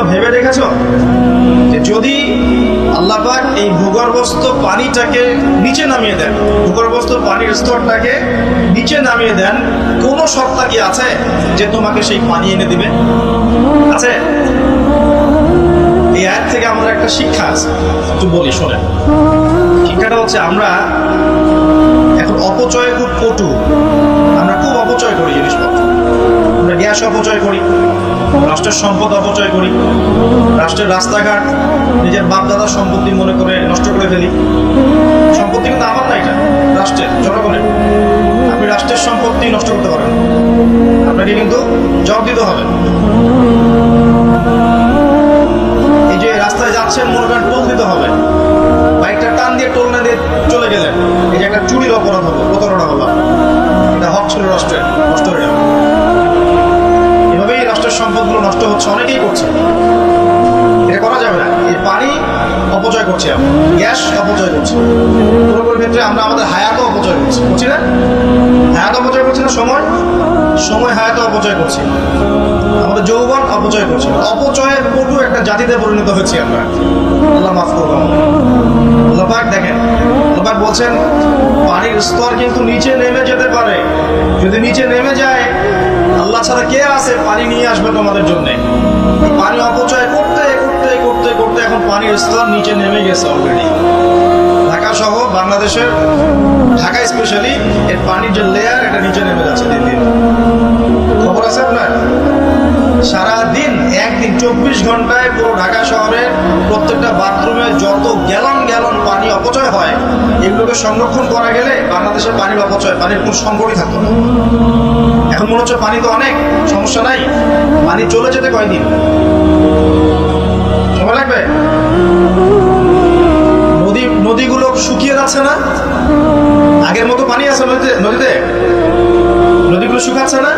ভেবে দেখেছ? যে যদি আল্লাহ পাক এই ভূগর্ভস্থ পানিটাকে নিচে নামিয়ে দেন, ভূগর্ভস্থ পানির স্তরটাকে নিচে নামিয়ে দেন, কোনো সত্তা কি আছে যে তোমাকে সেই পানি এনে দিবে? আছে? এই আয়াত থেকে আমাদের একটা শিক্ষা আছে। একটু বলি, শোনেন। শিক্ষাটা হচ্ছে আমরা এখন অপচয় খুব পটু আমরা খুব অপচয় করি জিনিসপত্র। আমরা গ্যাস অপচয় করি। রাষ্ট্রের সম্পদ অপচয় করি। রাষ্ট্রের রাস্তাঘাট নিজের বাপদাদার সম্পত্তি মনে করে করছি না? হায়াত অপচয় করছি না? সময়? সময় হায়াত অপচয় করছি। আমাদের যৌবন অপচয় করছি। অপচয়ের পটু একটা জাতিতে পরিণত হয়েছি আমরা। আল্লাহ মাফ করব। আল্লাহ দেখেন। আল্লাহ বলছেন পানির স্তর কিন্তু নিচে নেমে যেতে পারে। যদি নিচে নেমে যায়, আল্লাহ ছাড়া কে আছে? পানি নিয়ে আসবে তোমাদের জন্য। পানি অপচয় করতে করতে করতে করতে এখন পানির স্তর নিচে নেমে গেছে অলরেডি সহ বাংলাদেশের ঢাকা স্পেশালি এর পানির যে লেয়ার এটা নিচে নেমে যাচ্ছে দিন দিন। খবর আছে আপনার? সারাদিন একদিন চব্বিশ ঘন্টায় পুরো ঢাকা শহরের প্রত্যেকটা বাথরুমে যত গ্যালন গ্যালন পানি অপচয় হয়, এগুলোকে সংরক্ষণ করা গেলে বাংলাদেশের পানির অপচয়, পানির কোনো সংকটই থাকতো না। এখন মনে হচ্ছে পানি তো অনেক, সমস্যা নাই। পানি চলে যেতে কয়দিন? সময় লাগবে? শুকিয়ে যাচ্ছে না? আগের মতো পানি আছে নদীতে নদীতে? নদীগুলো শুকাচ্ছে না?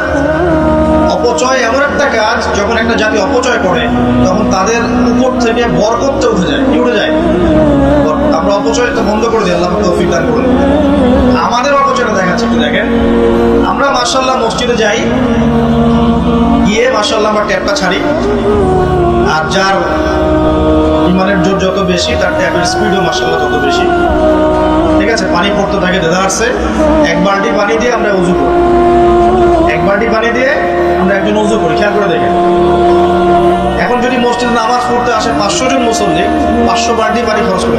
অপচয় এমন একটা কাজ, যখন একটা জাতি অপচয় করে, তখন তাদের উপর থেকে বরকতটা উঠে যায়, কি উঠে যায়? আমরা অপচয়টা বন্ধ করে দিই, আল্লাহ তৌফিক দান করুন। আমাদের অপচয়টা দেখাচ্ছে একটু দেখেন? আমরা মার্শাল্লাহ মসজিদে যাই, গিয়ে মার্শাল্লাহ আমরা ট্যাপটা ছাড়ি। আর যার ইমানের জোর যত বেশি, তার ট্যাপের স্পিডও মার্শাল্লাহ তত বেশি। ঠিক আছে? পানি পড়তে থাকে, দেদা আসছে। এক বালতি পানি দিয়ে আমরা উজু করি। এক বালতি পানি দিয়ে আমরা একজন উজু করি, খেয়াল করে দেখেন। এখন যদি মসজিদে নামাজ পড়তে আসে পাঁচশো জন মুসল্লি, পাঁচশো বালতি পানি খরচ করে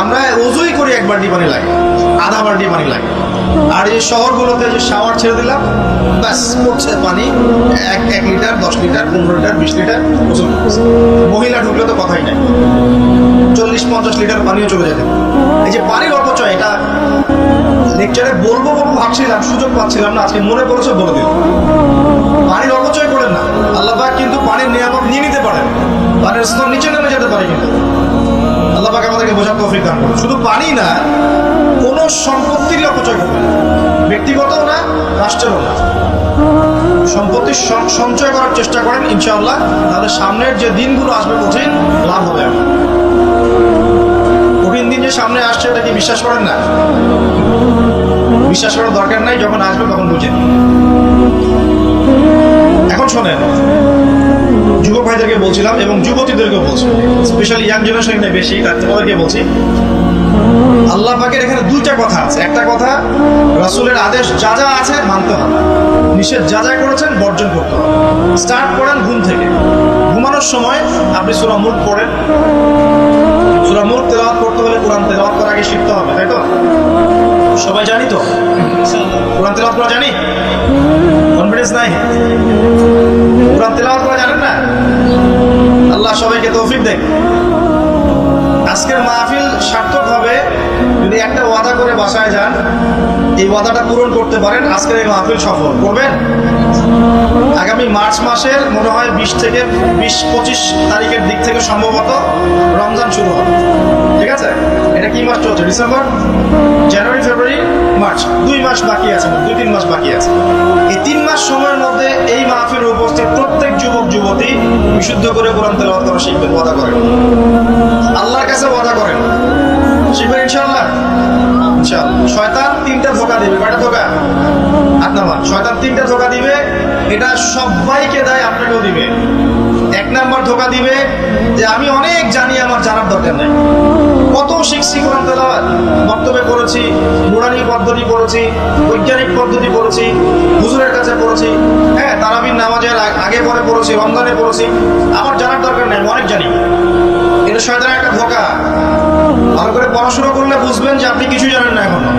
আমরা ওজুই করি এক বালতি পানি লাগে আধা বালতি পানি লাগে। আর এই শহরগুলোতে যে শাওয়ার ছেড়ে দিলাম, ব্যাস, পড়ছে পানি, এক এক লিটার, দশ লিটার, পনেরো লিটার, বিশ লিটার করতেছে। মহিলা ঢুকলে তো কথাই নাই। চল্লিশ, পঞ্চাশ লিটার পানিও চলে যেত। এই যে পানির অপচয়, এটা লেকচারে বলব বলব ভাবছিলাম, সুযোগ পাচ্ছিলাম না, আজকে মনে পড়েছে, বলে দিল পানির অপচয় করেন না। আল্লাহ কিন্তু পানির নিয়ামত নিয়ে নিতে পারেন। পানির স্তর নিচে নেমে যেতে পারে কিন্তু। আল্লাহ আমাদেরকে বোঝার তৌফিক দান করুন। শুধু পানি না, কোনো সম্পত্তিরই অপচয় করবেন না। ব্যক্তিগতও না, রাষ্ট্রেরও না। সম্পত্তি সঞ্চয় করার চেষ্টা করেন, ইনশাআল্লাহ। তাহলে সামনের যে দিনগুলো আসবে কঠিন, লাভ হবে কঠিন দিন যে সামনে আসছে, এটা কি বিশ্বাস করেন না? বিশ্বাস করার দরকার নাই, যখন আসবে তখন বুঝেন এখন শোনেন যুবক ভাইদেরকে বলছিলাম এবং যুবতীদেরকে বলছি। স্পেশালি ইয়াং জেনারেশনে বেশি, তার তোমাদেরকে বলছি। আল্লাহ পাকের এখানে দুইটা কথা আছে। একটা কথা, রাসুলের আদেশ যা যা আছে মানতে হবে। নিষেধ যা যা করেছেন বর্জন করতে হবে। স্টার্ট করেন ঘুম থেকে। ঘুমানোর সময় আপনি সূরা মুল্ক পড়েন। সূরা মুল্ক তেলাওয়াত করতে হলে কোরআন তেলাওয়াত করার আগে শিখতে হবে, তাই তো? সবাই জানি তো? কোরআন তেলাওয়াত করা জানি? কনফিডেন্স নাই? কোরআন তেলাওয়াত করা জানেন না? আল্লাহ সবাইকে তৌফিক দেখ আজকের মাহফিল সার্থক হবে যদি একটা ওয়াদা করে বাসায় যান, এই ওয়াদাটা পূরণ করতে পারেন, আজকের এই মাহফিল সফল। করবেন? আগামী মার্চ মাসের মনে হয় বিশ থেকে বিশ পঁচিশ তারিখের দিক থেকে সম্ভবত রমজান শুরু হবে। ঠিক আছে? এটা কি মাস চলছে? ডিসেম্বর? January, February, March. দুই মাস বাকি আছে, দুই তিন মাস বাকি আছে। বিশুদ্ধ করে কোরআন তেলাওয়াত করা শিখবেন, ওয়াদা করেন। আল্লাহর কাছে ওয়াদা করেন। শিখবেন ইনশাল্লাহ ইনশাআল্লাহ। শয়তান তিনটা ধোকা দিবে। কয়টা ধোকা? আট নাম্বার। শয়তান তিনটা ধোকা দিবে। এটা সবাইকে দেয়, আপনাকেও দিবে। এক নাম্বার ধোকা দিবে যে আমি অনেক জানি আমার জানার দরকার নেই। কত শিখছি কোরআন তেলাওয়াত পড়েছি, নুরানি পদ্ধতি পড়েছি, বৈজ্ঞানিক পদ্ধতি পড়েছি, হুজুরের কাছে পড়েছি। হ্যাঁ তারাবির নামাজের আগে পরে পড়েছি, রমজানে পড়েছি। আমার জানার দরকার নেই আমি অনেক জানি। এটা শয়তানের একটা ধোকা। ভালো করে পড়াশোনা করলে বুঝবেন যে আপনি কিছু জানেন না এখনও।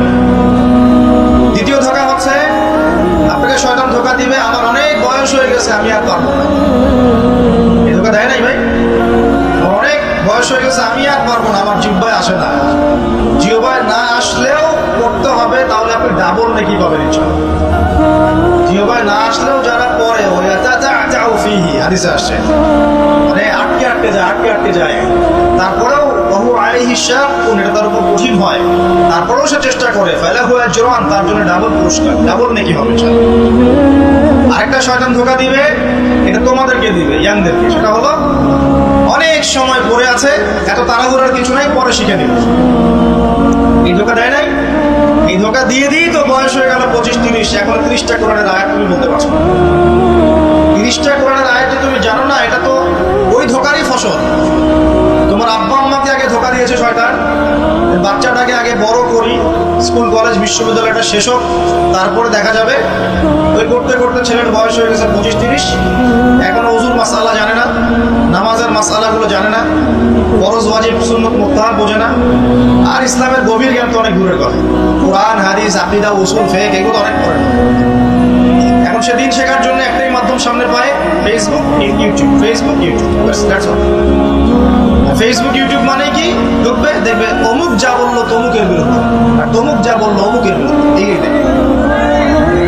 দ্বিতীয় ধোকা হচ্ছে, আপনাকে শয়তান ধোকা দিবে, আমার অনেক বয়স হয়ে গেছে, আমি আর পারব না। দেয় নাই ভাই। অনেক বয়স হয়ে গেছে, আমি আর পারব না, আমার জিব্বায় আসে না। জিওবায় না আসলেও করতে হবে, তাহলে আপনি ডাবল নাকি পাবেন জিহ্বায় না আসলেও যারা পরে ওই ফিহি হাদিসে আসছে। মানে আটকে আটকে যায়, আটকে আটকে যায়। হিসাব এটা তার উপর কঠিন হয়। তারপরেও সে চেষ্টা করে। ফেলা হয়ে জোরান তার জন্য ডাবল পুরস্কার। ডাবল নাকি হবে আরেকটা শয়তান ধোকা দিবে, এটা তোমাদেরকে দিবে, ইয়াংদেরকে। সেটা হলো, অনেক সময় পড়ে আছে, এত তাড়াহুড়ার কিছু নাই, পরে শিখে নিবে এই ধোকা দেয় নাই? এই ধোকা দিয়ে দিই তো বয়স হয়ে গেল পঁচিশ, তিরিশ। এখন তিরিশটা কোরআনের আয়াত তুমি বলতে পারছ। তিরিশটা কোরআনের দিয়েছে শয়তান বাচ্চাটাকে আগে বড় করি, স্কুল, কলেজ, বিশ্ববিদ্যালয়টা শেষ হোক, তারপরে দেখা যাবে। ওই করতে করতে ছেলের বয়স হয়ে গেছে পঁচিশ তিরিশ। এখনও অজুর মাসালা জানে না, নামাজের মাসালাগুলো জানে না, ফরজ, ওয়াজিব, সুন্নত মুক্তাহার বোঝে না। আর ইসলামের গভীর জ্ঞান তো অনেক দূরের কথা। কোরআন, হাদিস, আকিদা, উসুল, ফেক, এগুলো অনেক পড়ে এখন সে দিন শেখার জন্য একটাই মাধ্যম সামনে পায় Facebook YouTube Facebook YouTube Facebook YouTube মানে কি? ঢুকবে দেখবে, অমুক যা বলল তমুকের বিরুদ্ধে, আর তমুক যা বলল অমুকের বিরুদ্ধে।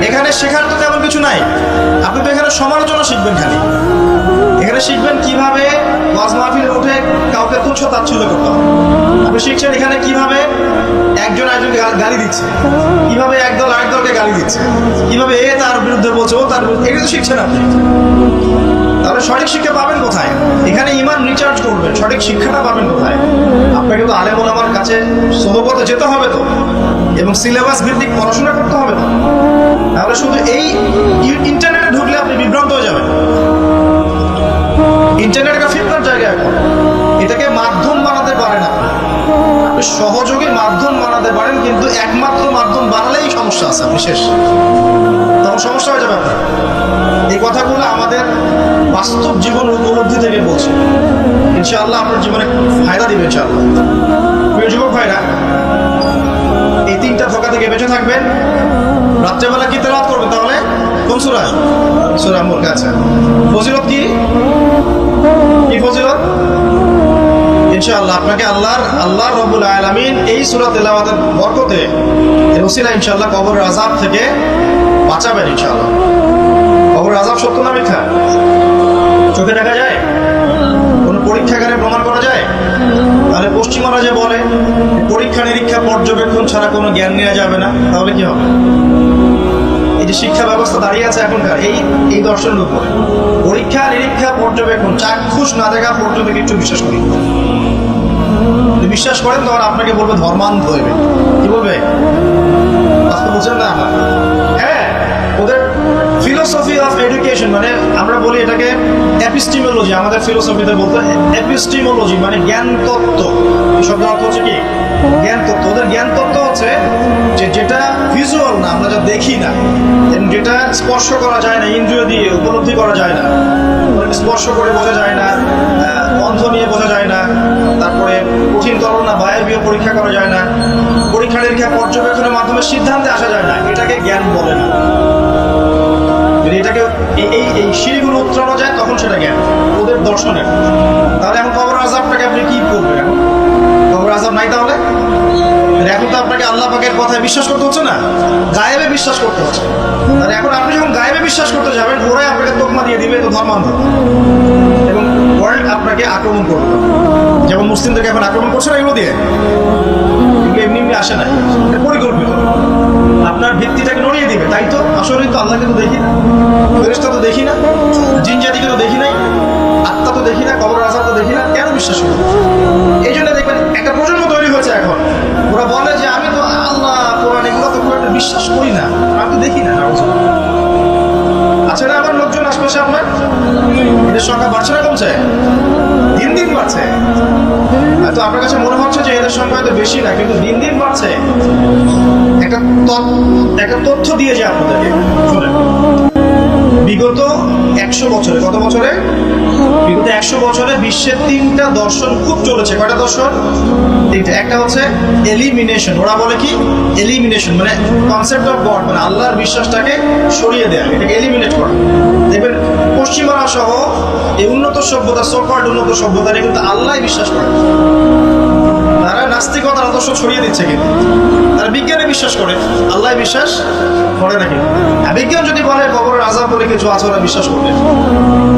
এখানে শেখার তো তেমন কিছু নাই। আপনি তো এখানে সমালোচনা শিখবেন খালি। এখানে শিখবেন কীভাবে ওয়াজ মাহফিলে তুচ্ছ তাচ্ছল্য করতে হবে। আপনি শিখছেন এখানে কীভাবে একজন একজন গালি দিচ্ছে, কীভাবে একদল আরেক দলকে গালি দিচ্ছে, কীভাবে এ তার বিরুদ্ধে বলছে, ও তার বিরুদ্ধে এগুলো তো শিখছেন আপনি। তাহলে সঠিক শিক্ষা পাবেন কোথায়? এখানে ইমান রিচার্জ করবেন, সঠিক শিক্ষাটা পাবেন কোথায়? আপনাকে তো আলেম আমার কাছে সহবতে যেতে হবে তো, এবং সিলেবাস ভিত্তিক পড়াশোনা করতে হবে তো। তাহলে শুধু এই ইন্টারনেটে ঢুকলে আপনি বিভ্রান্ত হয়ে যাবেন। সহযোগী মাধ্যম বানাতে পারেন, কিন্তু একমাত্র মাধ্যম বানালেই সমস্যা আছে, আপনি শেষ। তখন সমস্যা হয়ে যাবে আপনার। এই কথাগুলো আমাদের বাস্তব জীবন উপলব্ধি থেকে বলছি। ইনশাআল্লাহ আপনার জীবনে ফায়দা দিবে, ইনশাআল্লাহ। প্রিয় যুবক ভাইরা, এই তিনটা ধোকা থেকে বেঁচে থাকবেন। রাত্রেবেলা কি তেলাওয়াত করবেন তাহলে? কোন সুরা? সুরা মোর কাছে ফজিলত কি? কি ফজিলত? ইনশাআল্লাহ আপনাকে আল্লাহর আল্লাহ রবুল আলামিন এই সুরা তেলাওয়াতের বরকতে এর ওসিলা ইনশাআল্লাহ কবরের আযাব থেকে বাঁচাবেন ইনশাআল্লাহ। কবরের আযাব সত্য না মিথ্যা? চোখে দেখা যায়? কোন পরীক্ষাগারে প্রমাণ করা যায়? তাহলে পশ্চিমারা যে বলে, পরীক্ষা নিরীক্ষা পর্যবেক্ষণ ছাড়া কোনো জ্ঞান নেওয়া যাবে না, তাহলে কি হবে? এই যে শিক্ষা ব্যবস্থা দাঁড়িয়ে আছে এখনকার, এই এই দর্শনের উপরে। পরীক্ষা নিরীক্ষা পর্যবেক্ষণ, চাক্ষুষ না দেখা পর্যন্ত কিছু বিশ্বাস করি। বিশ্বাস করেন তখন আপনাকে বলবে ধর্মান্ধ হইবে কি বলবে? বুঝেন না ফিলোসফি অফ এডুকেশন মানে আমরা বলি এটাকে এপিস্টিমোলজি আমাদের ফিলোসফিতে বলতে এপিস্টিমোলজি মানে জ্ঞান তত্ত্ব। এই শব্দের অর্থ হচ্ছে কি? জ্ঞান তত্ত্ব। ওদের জ্ঞান তত্ত্ব হচ্ছে যে যেটা ভিজুয়াল না, আমরা যা দেখি না যেটা স্পর্শ করা যায় না, ইন্দ্রিয় দিয়ে, উপলব্ধি করা যায় না স্পর্শ করে বোঝা যায় না গন্ধ নিয়ে বোঝা যায় না, তারপরে কঠিন তরল না বায়বীয় পরীক্ষা করা যায় না পরীক্ষা নিরীক্ষা পর্যবেক্ষণের মাধ্যমে সিদ্ধান্তে আসা যায় না, এটাকে জ্ঞান বলে না। যদি এই- এই সিঁড়িগুলো উত্তরানো যায়, তখন সেটা জ্ঞান ওদের দর্শনের। তাহলে এখন কবর আজাবটাকে আপনি কি করবেন এখন? কবর আজাব নাই তাহলে? এখন তো আপনাকে আল্লাহ পাকের কথায় বিশ্বাস করতে হচ্ছে না, গায়েবে বিশ্বাস করতে হচ্ছে। তাহলে এখন আপনি যখন গায়েবে বিশ্বাস করতে যাবেন ওরাই আপনাকে তোকমা দিয়ে দিবে, তো ধর্মান্ধ। এবং ওয়ার্ল্ড আপনাকে আক্রমণ করবে। যেমন মুসলিমদেরকে এখন আক্রমণ করছে না এগুলো দিয়ে? এগুলো এমনি এমনি আসে না পরিকল্পিত। আপনার ভিত্তিটাকে নড়িয়ে দিবে। তাই তো আসলে তো আল্লাহকে তো দেখি না। ফেরেস্তা তো দেখি না। জিন জাতিকে তো দেখি নাই। আত্মা তো দেখি না। কবর আজাব তো দেখি না। কেন বিশ্বাস করি এই জন্য দেখবেন একটা প্রজন্ম তৈরি হয়েছে এখন। ওরা বলে যে, আমি তো আল্লাহ কোরআন এগুলো তো খুব একটা বিশ্বাস করি না। আমি তো দেখি না আচ্ছা না আমার লোকজন আশপাশে আপনার? এদের সংখ্যা বাড়ছে না কমছে? দিন দিন বাড়ছে। হয়তো আপনার কাছে মনে হচ্ছে যে, এদের সংখ্যা হয়তো বেশি না, কিন্তু দিন দিন বাড়ছে। একটা একটা তথ্য দিয়ে যায় আপনাদেরকে। বিগত একশো বছরে, কত বছরে? বিগত একশো বছরে বিশ্বের তিনটা দর্শন খুব চলেছে। কয়টা দর্শন? তিনটা। একটা হচ্ছে এলিমিনেশন ওরা বলে কি? এলিমিনেশন মানে কনসেপ্ট অফ গড মানে আল্লাহর বিশ্বাসটাকে সরিয়ে দেওয়া এটাকে এলিমিনেট করা। দেখবেন পশ্চিমারা সহ এই উন্নত সভ্যতা সোফার্ড উন্নত সভ্যতা কিন্তু আল্লাহ বিশ্বাস করে। নাস্তিকতার আদর্শ ছড়িয়ে দিচ্ছে কিন্তু। তারা বিজ্ঞানে বিশ্বাস করে আল্লাহ বিশ্বাস করে নাকি? বিজ্ঞান যদি বলে, কবরের আজাব বলে কিছু আছে, ওরা বিশ্বাস করবে।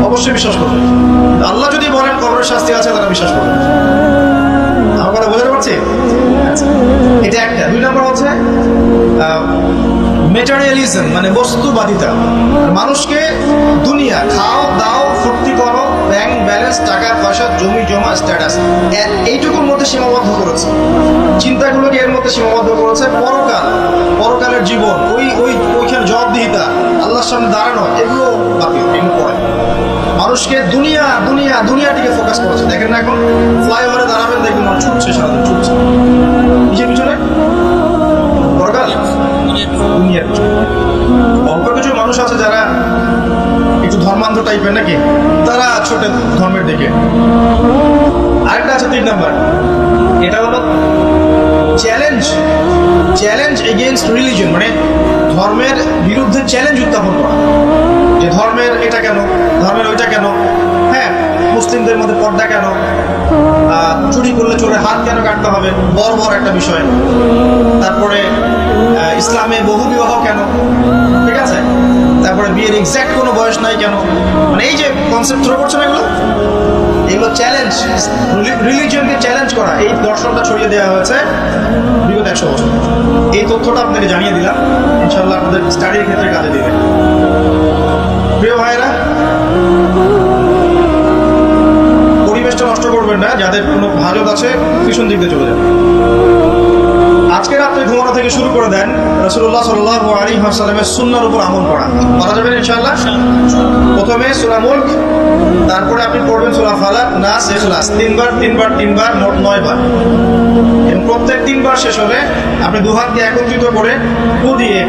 অবশ্যই বিশ্বাস করবে। আল্লাহ যদি বলেন কবরের শাস্তি আছে, তারা বিশ্বাস করবে। আমার কথা বোঝাতে পারছি? আচ্ছা। এটা একটা। দুই নম্বর হচ্ছে মেটারিয়ালিজম মানে বস্তুবাদিতা। মানুষকে দুনিয়া, খাও, দাও, ফুর্তি করো ব্যাংক ব্যালেন্স টাকা পয়সা, জমি, জমা স্ট্যাটাস এইটুকুর মধ্যে সীমাবদ্ধ করেছে। চিন্তাগুলোকে এর মধ্যে সীমাবদ্ধ করেছে? পরকাল। পরকালের জীবন। ওই ওই, ওইখানে জবাবদিহিতা। আল্লাহর সামনে দাঁড়ানো, এগুলো বাকি, এগুলো পড়ে মানুষকে দুনিয়া দুনিয়া, দুনিয়াটিকে ফোকাস করেছে। দেখেন না এখন ফ্লাইওভারে দাঁড়াবেন, দেখবেন মানুষ ছুটছে, সারাদিন ছুটছে। কিসের পিছনে? পরকাল? দুনিয়ার পিছনে। অল্প কিছু মানুষ আছে যারা একটু ধর্মান্ধ টাইপের নাকি? তারা ধর্মের দিকে। আরেকটা আছে তিন নাম্বার। এটা হলো চ্যালেঞ্জ চ্যালেঞ্জ এগেনস্ট রিলিজন মানে ধর্মের বিরুদ্ধে চ্যালেঞ্জ উত্থাপন করা। যে ধর্মের এটা কেন, ধর্মের ওইটা কেন? হ্যাঁ মুসলিমদের মধ্যে পর্দা কেন? চুরি করলে চোরে হাত কেন কাটতে হবে? বড় বড় একটা বিষয়। তারপরে ইসলামে বহু বিবাহ কেন? ঠিক আছে? তারপরে বিয়ের এক্স্যাক্ট কোনো বয়স নাই কেন? মানে এই যে কনসেপ্ট থ্রো করছে না এগুলো এগুলো চ্যালেঞ্জ রিলিজিয়নকে চ্যালেঞ্জ করা। এই দর্শনটা ছড়িয়ে দেওয়া হয়েছে বিগত একশো বছর এই তথ্যটা আপনাকে জানিয়ে দিলাম। ইনশাল্লাহ আপনাদের স্টাডির ক্ষেত্রে কাজে দিবে। প্রিয় ভাইরা নষ্ট করবেন না, যাদের কোনো হাজত আছে, পিছন দিক চলে যান। আজকে রাত্রে ঘুমানো থেকে শুরু করে দেন রসুল্লাহ সাল্লাহ আলী হাসালামের সুন্নার উপর আমল করা। করা যাবেন ইনশাল্লাহ প্রথমে সুরা মুল্ক, তারপরে আপনি পড়বেন সুরা ফালাক, নাস এখলাস তিনবার তিনবার তিনবার, মোট নয়বার। প্রত্যেক তিনবার শেষ হলে আপনি দু হাতকে একত্রিত করে পু দিয়ে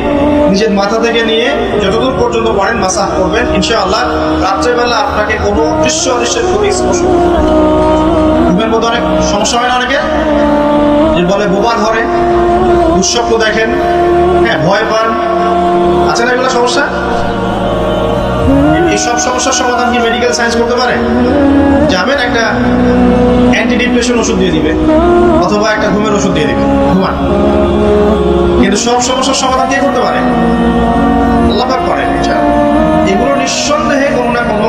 নিজের মাথা থেকে নিয়ে যতদূর পর্যন্ত পারেন মাসাহ করবেন। ইনশাআল্লাহ রাত্রেবেলা আপনাকে কোনো দৃশ্য অদৃশ্যের খুবই স্পর্শ ঘুমের মধ্যে অনেক সমস্যা হয় না অনেকে? যে বলে বোবা ধরে দুঃস্বপ্ন দেখেন হ্যাঁ ভয় পান। আছে না, এগুলো সমস্যা? এই সব সমস্যার সমাধান কি মেডিকেল সায়েন্স করতে পারে? যাবেন একটা অ্যান্টি ডিপ্রেশন ওষুধ দিয়ে দিবে, অথবা একটা ঘুমের ওষুধ দিয়ে দিবে, ঘুমান। কিন্তু সব সমস্যার সমাধান কে করতে পারে? আল্লাহ করেন এগুলো নিঃসন্দেহে কোনো না কোনো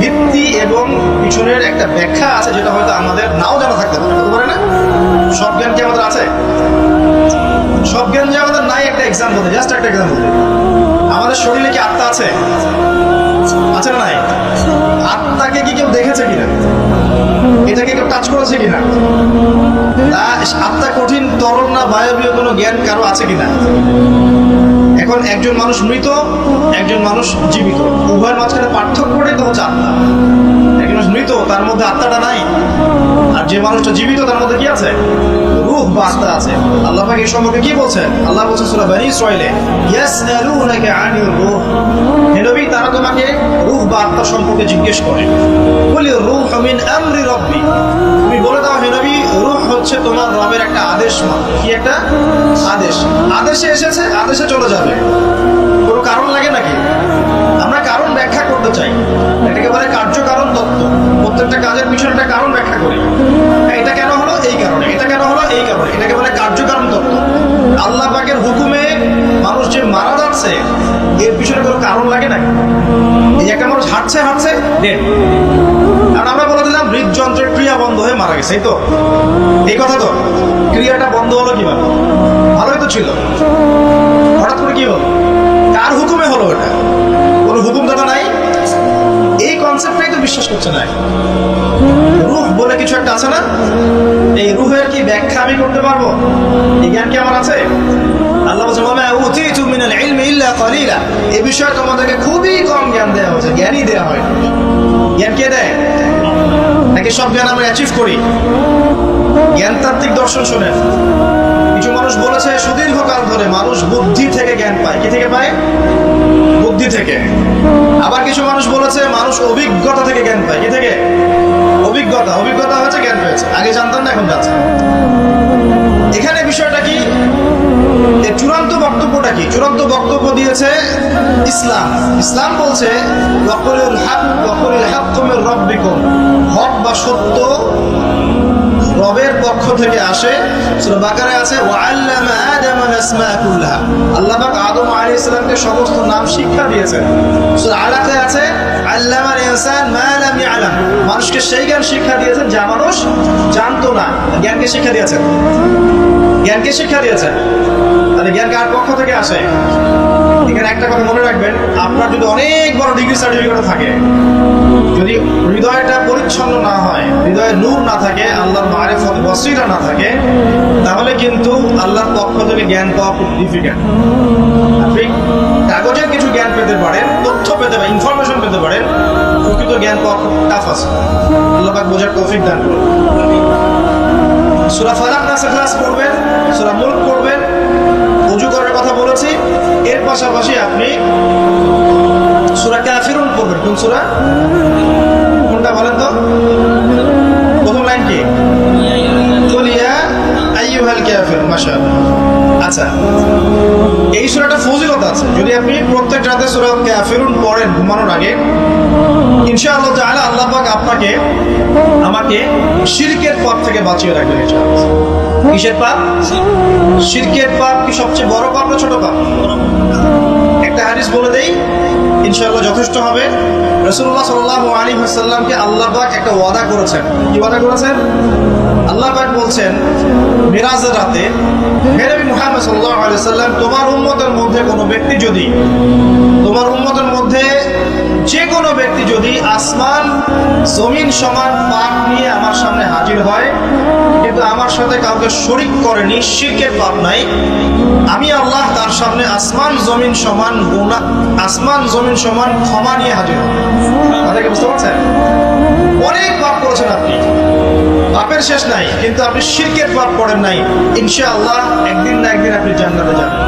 ভিত্তি এবং পিছনের একটা ব্যাখ্যা আছে যেটা হয়তো আমাদের নাও জানা থাকতে পারে না? সব জ্ঞান কি আমাদের আছে? সব জ্ঞান যে আমাদের নাই একটা এক্সাম্পল জাস্ট একটা এক্সাম্পল আমাদের শরীরে কি আত্মা আছে? আছে না নাই? আত্মাকে কি কেউ দেখেছে কিনা? এটাকে কেউ টাচ করেছে কিনা? তা আত্মা কঠিন, তরল না, বায়বীয় কোনো জ্ঞান কারও আছে কিনা? এখন একজন মানুষ মৃত, একজন মানুষ জীবিত। উভয়ের মাঝখানে পার্থক্যটাই তো হচ্ছে আত্মা। একজন মানুষ মৃত, তার মধ্যে আত্মাটা নাই। আর যে মানুষটা জীবিত, তার মধ্যে কি আছে? রূহ বা আছে। আল্লাহ পাক সম্পর্কে কি বলছেন? আল্লাহ বলছেন সূরা বনী ইসরাঈলে, ইয়াসআলুনাকা আনির রূহ। হে নবী, তারা তোমাকে রূহ বা আত্মা সম্পর্কে জিজ্ঞেস করে। বলি রূহ মিন আমরি রব্বি। তুমি বলে দাও, হে নবী, রূহ হচ্ছে তোমার রবের একটা আদেশ কি একটা? আদেশ। আদেশে এসেছে, আদেশে চলে যাবে। কোনো কারণ লাগে নাকি? আমরা কারণ ব্যাখ্যা করতে চাই। এটাকে বলে কার্যকারণ তত্ত্ব। প্রত্যেকটা কাজের পিছনে একটা কারণ ব্যাখ্যা করি। কারণে এটাকে বলে কার্যকারণ তত্ত্ব। আল্লাহ পাকের হুকুমে মানুষ যে মারা যাচ্ছে, এর পিছনে কোনো কারণ লাগে না এই একটা মানুষ হাঁটছে হাঁটছে ডেড কারণ আমরা বলে দিলাম, হৃদযন্ত্রের ক্রিয়া বন্ধ হয়ে মারা গেছে, এই তো। এই কথা তো, ক্রিয়াটা বন্ধ হলো কীভাবে? ভালোই তো ছিল। হঠাৎ করে কি হলো? কার হুকুমে হলো এটা? কোনো হুকুম দাদা নাই? কনসেপ্টটাই তো বিশ্বাস করছে না। রুহ বলে কিছু একটা আছে না? এই রুহের কি ব্যাখ্যা আমি করতে পারব? এই জ্ঞান কি আমার আছে? আল্লাহ বলছে মামা উতিতু মিনাল ইলমি ইল্লা কালিলা। এই বিষয়ে তোমাদেরকে খুবই কম জ্ঞান দেওয়া হয়েছে, জ্ঞানই দেওয়া হয় জ্ঞান কে দেয়? নাকি সব জ্ঞান আমরা অ্যাচিভ করি? জ্ঞানতাত্ত্বিক দর্শন শোনেন। মানুষ বলেছে, সুদীর্ঘকাল ধরে মানুষ বুদ্ধি থেকে জ্ঞান পায়। কি থেকে পায়? বুদ্ধি থেকে। আবার কিছু মানুষ বলেছে, মানুষ অভিজ্ঞতা থেকে জ্ঞান পায়। কি থেকে? অভিজ্ঞতা। অভিজ্ঞতা হচ্ছে জ্ঞান পেয়েছে আগে জানতাম না, এখন জানছে। এখানে বিষয়টা কি? চূড়ান্ত বক্তব্যটা কি? চূড়ান্ত বক্তব্য দিয়েছে ইসলাম। ইসলাম বলছে ওয়াকুলুল হক ওয়াকুলুল হাক্কু মির রাব্বিকুম। হক বা সত্য রবের পক্ষ থেকে আসে। সূরা বাকারায় আছে, ওয়াআল্লামা আদামা আল-আসমা কুল্লাহা। আল্লাহ পাক আদম আলাইহিস সালামকে সমস্ত নাম শিক্ষা দিয়েছেন। সূরা আলাতে আছে, আল্লামাল ইনসান মা লাম ইয়ালাম। মানুষকে সেই জ্ঞান শিক্ষা দিয়েছেন যা মানুষ জানতো না। জ্ঞানকে শিক্ষা দিয়েছেন। জ্ঞানকে শিক্ষা দিয়েছেন। তাহলে জ্ঞান কার পক্ষ থেকে আসে? এখানে একটা কথা মনে রাখবেন, আপনার যদি অনেক বড় ডিগ্রি সার্টিফিকেট থাকে, যদি হৃদয়টা পরিচ্ছন্ন না হয়, হৃদয়ে নূর না থাকে, আল্লাহর মারেফত বসিরা না থাকে, তাহলে কিন্তু আল্লাহর পক্ষ থেকে জ্ঞান পাওয়া খুব ডিফিকাল্ট আপনি কাগজের কিছু জ্ঞান পেতে পারেন, তথ্য পেতে পারেন ইনফরমেশন পেতে পারেন, প্রকৃত জ্ঞান পাওয়া খুব টাফ আছে। আল্লাহ বোঝার তৌফিক দান করুন। সুরা ফালাক নাসে ক্লাস করবেন সুরা মুলক করবেন কথা বলেছি। এর পাশাপাশি আপনি সুরা কাফিরুন পড়বেন কোন সুরা? কোনটা বলেন তো? প্রথম লাইন কি? আচ্ছা এই সূরাটা ফজিলত আছে। যদি আপনি প্রত্যেক রাতে সূরা কাফিরুন পড়েন, ঘুমানোর আগে ইনশাআল্লাহ তাআলা আল্লাহ পাক আপনাকে, আমাকে শিরকের পাপ থেকে বাঁচিয়ে রাখবেন কিসের পাপ? শিরকের পাপ কি সবচেয়ে বড় পাপ না ছোট পাপ? একটা হাদিস বলে দেই, ইনশাআল্লাহ যথেষ্ট হবে। রসুল্লাহ সাল্লাহ আলী হাসাল্লামকে আল্লাহ পাক একটা ওয়াদা করেছেন। কি ওয়াদা করেছেন? আল্লাহ পাক বলছেন, মিরাজের রাতে হে নবী মুহাম্মদ সাল্লাহ আলি সাল্লাম তোমার উম্মতের মধ্যে কোনো ব্যক্তি যদি, তোমার উম্মতের মধ্যে যে কোনো ব্যক্তি যদি আসমান, জমিন সমান পাপ নিয়ে আমার সামনে হাজির হয়, কিন্তু আমার সাথে কাউকে শরিক করেনি শিরকের পাপ নাই, আমি আল্লাহ তার সামনে আসমান, জমিন সমান গুণা আসমান জমিন সমান ক্ষমা নিয়ে হাজির কথাকে বুঝতে পারছেন? অনেক পাপ করেছেন আপনি। পাপের শেষ নাই, কিন্তু আপনি শিরকের পাপ করেন নাই। ইনশাআল্লাহ একদিন না একদিন আপনি জান্নাতে যাবেন।